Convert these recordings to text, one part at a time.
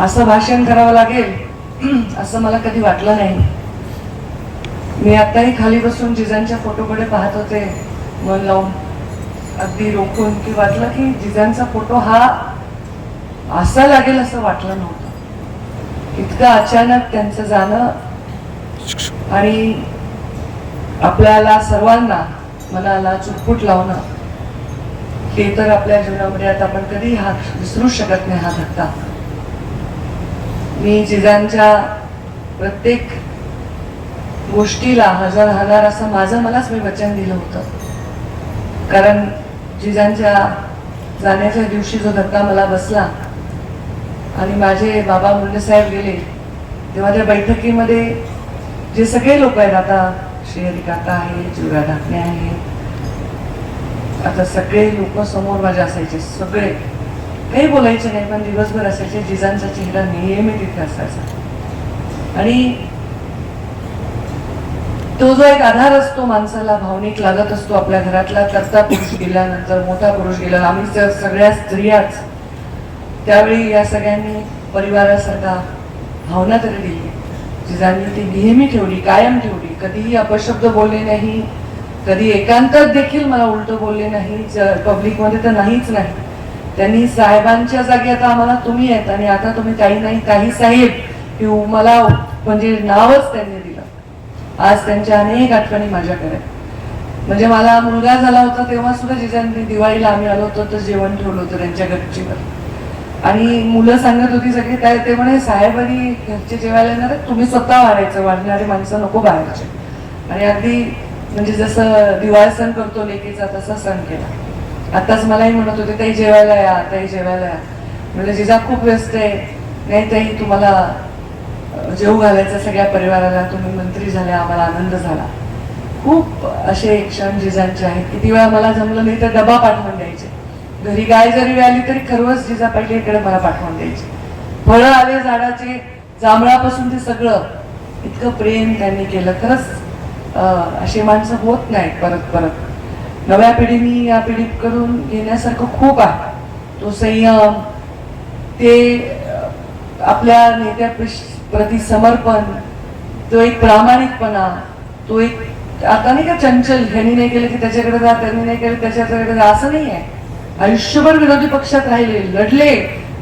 असं भाषण करावं लागेल. असं मला कधी वाटलं नाही. मी आत्ताही खाली बसून जिजांच्या फोटोकडे पाहत होते. मन लावून अगदी रोखून की वाटलं की जिजांचा फोटो हा असा लागेल असं वाटलं नव्हतं. इतकं अचानक त्यांचं जाणं आणि आपल्याला सर्वांना मनाला चुटपुट लावणं ते तर आपल्या जीवनामध्ये आता आपण कधी हा विसरू शकत नाही हा धक्का. मी जिजांच्या प्रत्येक गोष्टीला हजर हजार असं माझं मलाच मी वचन दिलं होतं. कारण जिजांच्या जाण्याच्या दिवशी जो धक्का मला बसला आणि माझे बाबा मुंडेसाहेब गेले तेव्हा त्या बैठकीमध्ये जे सगळे लोक आहेत आता श्री काका आहे जुगा ढाकणे आहे आता सगळे लोक समोर माझ्या असायचे सगळे. काही बोलायचं नाही पण दिवसभर असायचे जिजांचा चेहरा नेहमी तिथे असायचा. आणि तो जो एक आधार असतो माणसाला भावनिक लागत असतो आपल्या घरातला करता पुरुष गेल्यानंतर मोठा पुरुष गेला आम्ही सगळ्या स्त्रियाच. त्यावेळी या सगळ्यांनी परिवारासारखा भावना तरी दिली. जिजांनी ती नेहमी ठेवली कायम ठेवली. कधीही अपशब्द बोलले नाही कधी एकांतात देखील मला उलट बोलले नाही पब्लिकमध्ये तर नाहीच नाही. त्यांनी साहेबांच्या जागी आता आम्हाला तुम्ही आहेत आणि आता तुम्ही काही नाही काही साहेब हे मला म्हणजे नावच त्यांनी दिलं. आज त्यांच्या अनेक आठवणी माझ्याकडे म्हणजे मला मुलगा झाला होता तेव्हा सुद्धा जिजांनी दिवाळीला आम्ही आलो होतो तर जेवण ठेवलं होतं त्यांच्या गच्चीवर आणि मुलं सांगत होती सगळी काय ते म्हणे साहेबांनी घरचे जेवायला येणार तुम्ही स्वतः वाढायचं वाढणारी माणसं नको बाहेरचे. आणि अगदी म्हणजे जसं दिवाळी सण करतो लेकीचा तसा सण केला. आताच मलाही म्हणत होते ताई जेवायला या ताई जेवायला या. म्हणजे जिजा खूप व्यस्त आहे. नाही ताई तुम्हाला जेऊ घालायचं सगळ्या परिवाराला. तुम्ही मंत्री झाले आम्हाला आनंद झाला. खूप असे क्षण जिजांचे आहेत किती वेळा मला जमलं नाही तर डबा पाठवून द्यायचे. घरी गाय जरी आली तरी खरवच जिजा इकडे मला पाठवून द्यायचे. फळं आले झाडाचे जांभळापासून ते सगळं. इतकं प्रेम त्यांनी केलं. खरंच अशी माणसं होत नाहीत परत परत. नव्या पिढीने या पिढीकडून घेण्यासारखं खूप आहे. तो संयम ते आपल्या नेत्या प्रति समर्पण तो एक प्रामाणिकपणा तो एक आता नाही का चंचल ह्यांनी नाही केलं की त्याच्याकडे जा त्यांनी नाही केलं त्याच्याकडे जा असं नाही आहे. आयुष्यभर विरोधी पक्षात राहिले लढले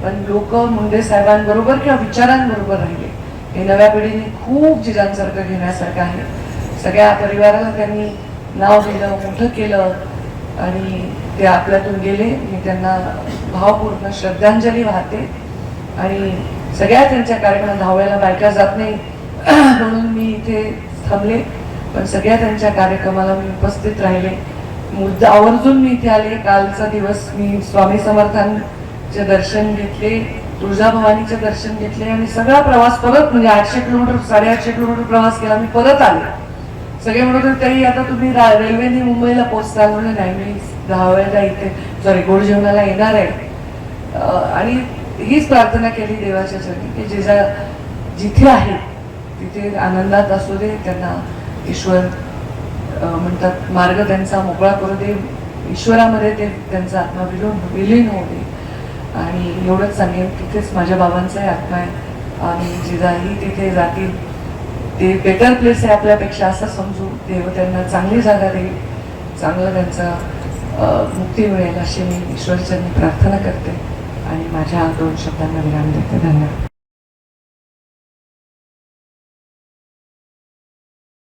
पण लोक मुंडे साहेबांबरोबर किंवा विचारांबरोबर राहिले. हे नव्या पिढीने खूप जिजांसारखं घेण्यासारखं आहे. सगळ्या परिवाराला त्यांनी नाव दिलं मोठं केलं आणि ते आपल्यातून गेले. मी त्यांना भावपूर्ण श्रद्धांजली वाहते आणि सगळ्या त्यांच्या कार्यक्रमात धावायला बायका जात नाही. म्हणून मी इथे थांबले. पण सगळ्या त्यांच्या कार्यक्रमाला मी उपस्थित राहिले. मुद्दा आवर्जून मी इथे आले. कालचा दिवस मी स्वामी समर्थांचे दर्शन घेतले तुळजाभवानीचे दर्शन घेतले आणि सगळा प्रवास परत म्हणजे आठशे किलोमीटर साडेआठशे किलोमीटर प्रवास केला. मी परत आले. सगळे म्हणत होते तरी आता तुम्ही रा- रेल्वेने मुंबईला पोहोचताल म्हणजे नाही मी दहा वेळेला इथे सॉरी गोड जेवणाला येणार आहे. आणि हीच प्रार्थना केली देवाच्यासाठी की जिजा जिथे आहे तिथे आनंदात असू दे त्यांना ईश्वर म्हणतात मार्ग त्यांचा मोकळा करू दे ईश्वरामध्ये ते त्यांचा आत्मा विलीन विलीन होऊ दे. आणि एवढंच सांगेन तिथेच माझ्या बाबांचाही आत्मा आहे. आणि जिजाही तिथे जातील ते बेटर प्लेस आहे आपल्यापेक्षा असं समजू देव त्यांना चांगली जागा देईल चांगलं त्यांचा मुक्ती मिळेल अशी मी ईश्वरचरणी प्रार्थना करते. आणि माझ्या दोन शब्दांना विराम देते. धन्यवाद.